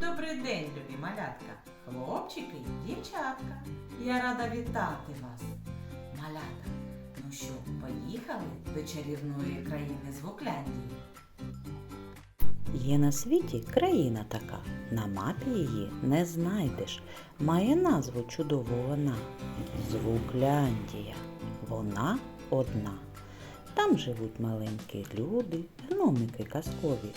Добрий день, любі малятка, хлопчики і дівчатка. Я рада вітати вас. Малята, ну що, поїхали до чарівної країни Звукляндії? Є на світі країна така, на мапі її не знайдеш. Має назву чудову вона Звукляндія. Вона одна. Там живуть маленькі люди, гномики казкові.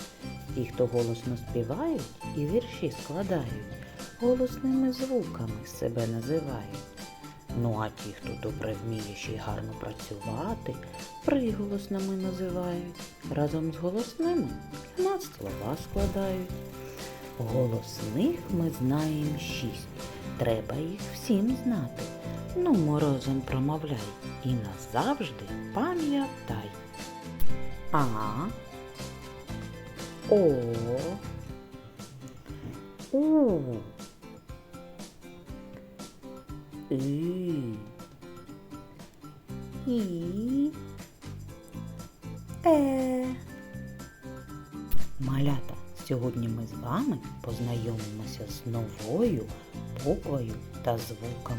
Ті, хто голосно співають і вірші складають, голосними звуками себе називають. Ну а ті, хто добре вміє ще й гарно працювати, приголосними називають. Разом з голосними нас слова складають. Голосних ми знаємо шість. Треба їх всім знати. Ну, морозом промовляй і назавжди пам'ятай. А. О. У. І. І. Е. Малята, сьогодні ми з вами познайомимося з новою буквою та звуком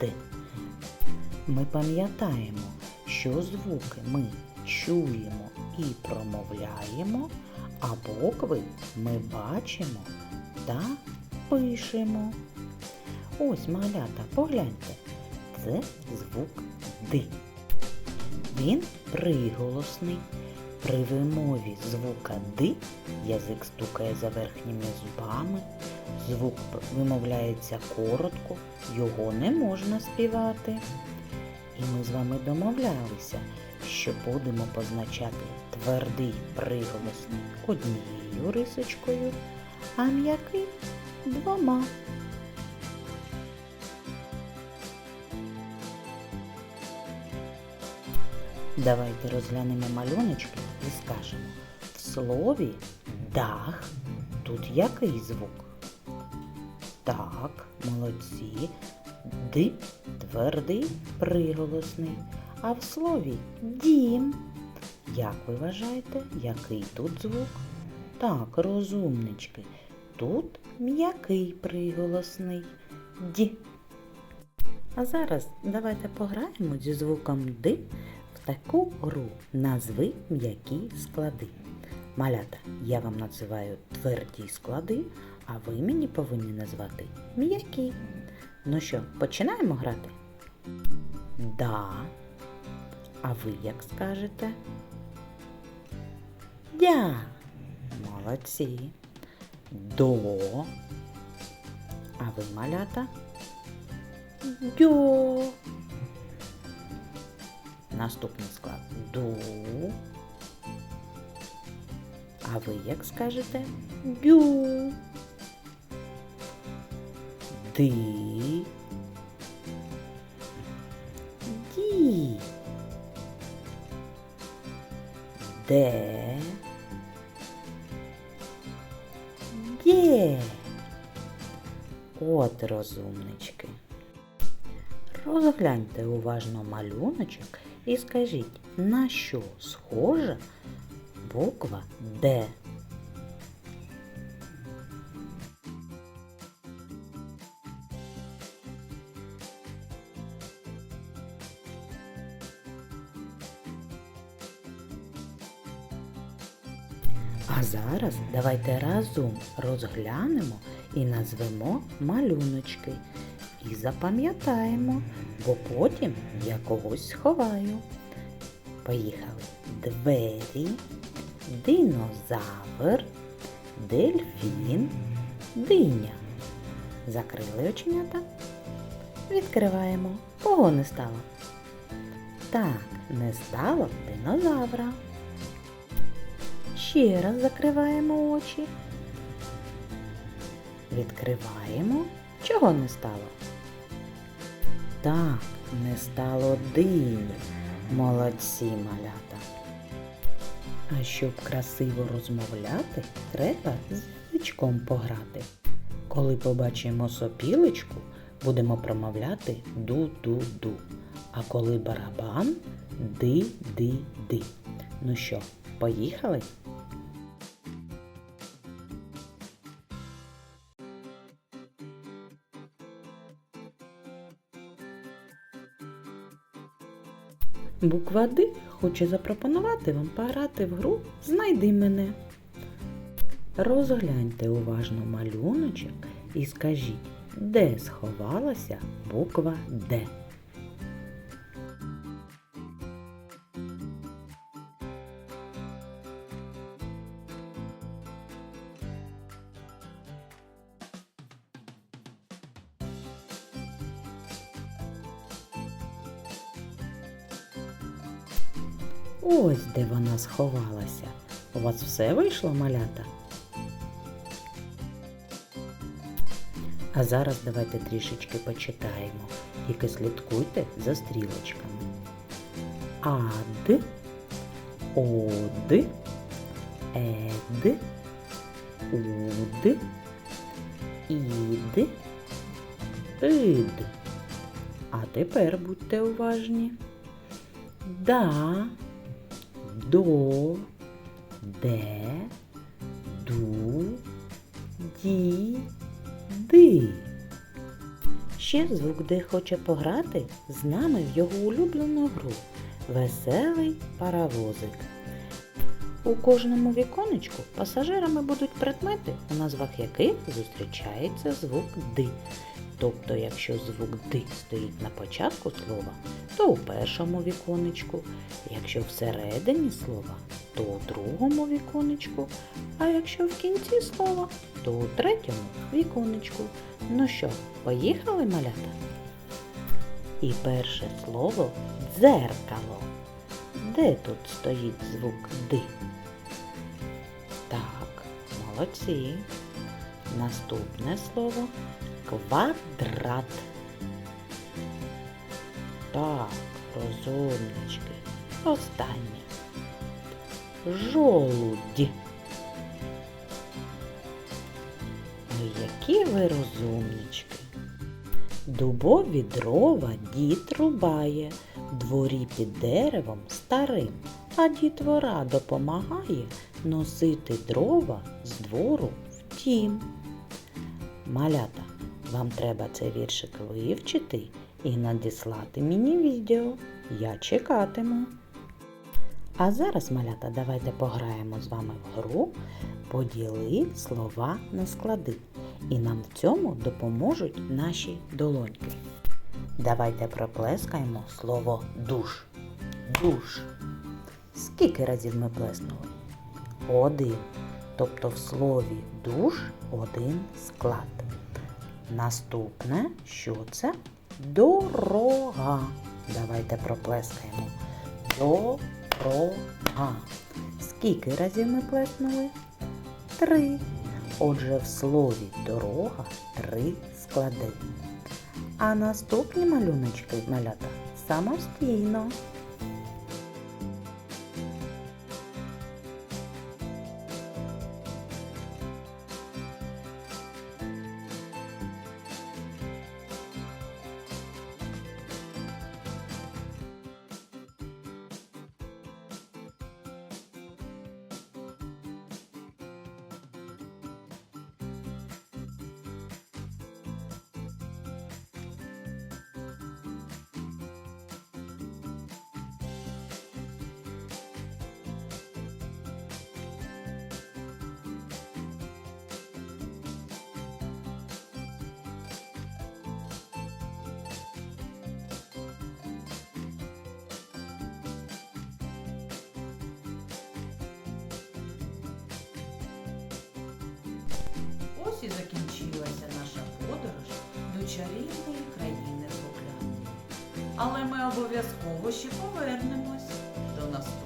Д. Ми пам'ятаємо, що звуки ми чуємо і промовляємо, а букви ми бачимо та пишемо. Ось, малята, погляньте, це звук Д. Він приголосний. При вимові звука Д язик стукає за верхніми зубами, звук вимовляється коротко, його не можна співати. І ми з вами домовлялися, що будемо позначати твердий приголосний однією рисочкою, а м'який двома. Давайте розглянемо малюночки і скажемо. В слові дах тут який звук? Так, молодці. Д твердий приголосний. А в слові дім. Як ви вважаєте, який тут звук? Так, розумнички. Тут м'який приголосний. Ді. А зараз давайте пограємо зі звуком Д в таку гру назви м'які склади. Малята, я вам називаю тверді склади, а ви мені повинні назвати м'які. Ну що, починаємо грати? Да. А ви як скажете? Дя. Молодці. До. А ви малята? Дьо. Наступний склад ду. А ви як скажете? Дю. Ди. Де. Є. От розумнички. Розгляньте уважно малюночок і скажіть, на що схожа буква Д. зараз давайте разом розглянемо і назвемо малюночки. І запам'ятаємо, бо потім я когось сховаю. Поїхали. Двері, динозавр, дельфін, диня. Закрили оченята. Відкриваємо. Кого не стало? Так, не стало динозавра. Ще раз закриваємо очі. Відкриваємо. Чого не стало? Так, не стало дині. Молодці малята. А щоб красиво розмовляти, треба з язичком пограти. Коли побачимо сопілочку, будемо промовляти ду-ду-ду. А коли барабан ди-ди-ди. Ну що, поїхали? Буква Д хоче запропонувати вам пограти в гру Знайди мене. Розгляньте уважно малюночок і скажіть, де сховалася буква Д. Ось де вона сховалася. У вас все вийшло, малята? А зараз давайте трішечки почитаємо. Тільки слідкуйте за стрілочками. Ад, од, ед, уд, ід, ид. А тепер будьте уважні. Да, до, де, ду, ді, ди. Ще звук Д хоче пограти з нами в його улюблену гру Веселий паровозик. У кожному віконечку пасажирами будуть предмети, у назвах яких зустрічається звук Д. Тобто, якщо звук Д стоїть на початку слова, то у першому віконечку, якщо всередині слова, то у другому віконечку, а якщо в кінці слова, то у третьому віконечку. Ну що, поїхали малята? І перше слово дзеркало. Де тут стоїть звук Д? Так, молодці. Наступне слово квадрат. Так, розумнички. Останнє. Жолудь. Ну, які ви розумнички. Дубові дрова дід рубає, дворі під деревом старим, а дітвора допомагає носити дрова з двору в тім. Малята, вам треба цей віршик вивчити і надіслати мені відео. Я чекатиму. А зараз, малята, давайте пограємо з вами в гру Поділи слова на склади. І нам в цьому допоможуть наші долоньки. Давайте проплескаємо слово душ. Душ. Скільки разів ми плеснули? Один. Тобто в слові душ один склад. Наступне, що це? Дорога. Давайте проплескаємо. Дорога. Скільки разів ми плеснули? Три. Отже, в слові дорога три склади. А наступні малюночки малята самостійно. ось і закінчилася наша подорож до чарівної країни Покляни. Але ми обов'язково ще повернемось до наступного.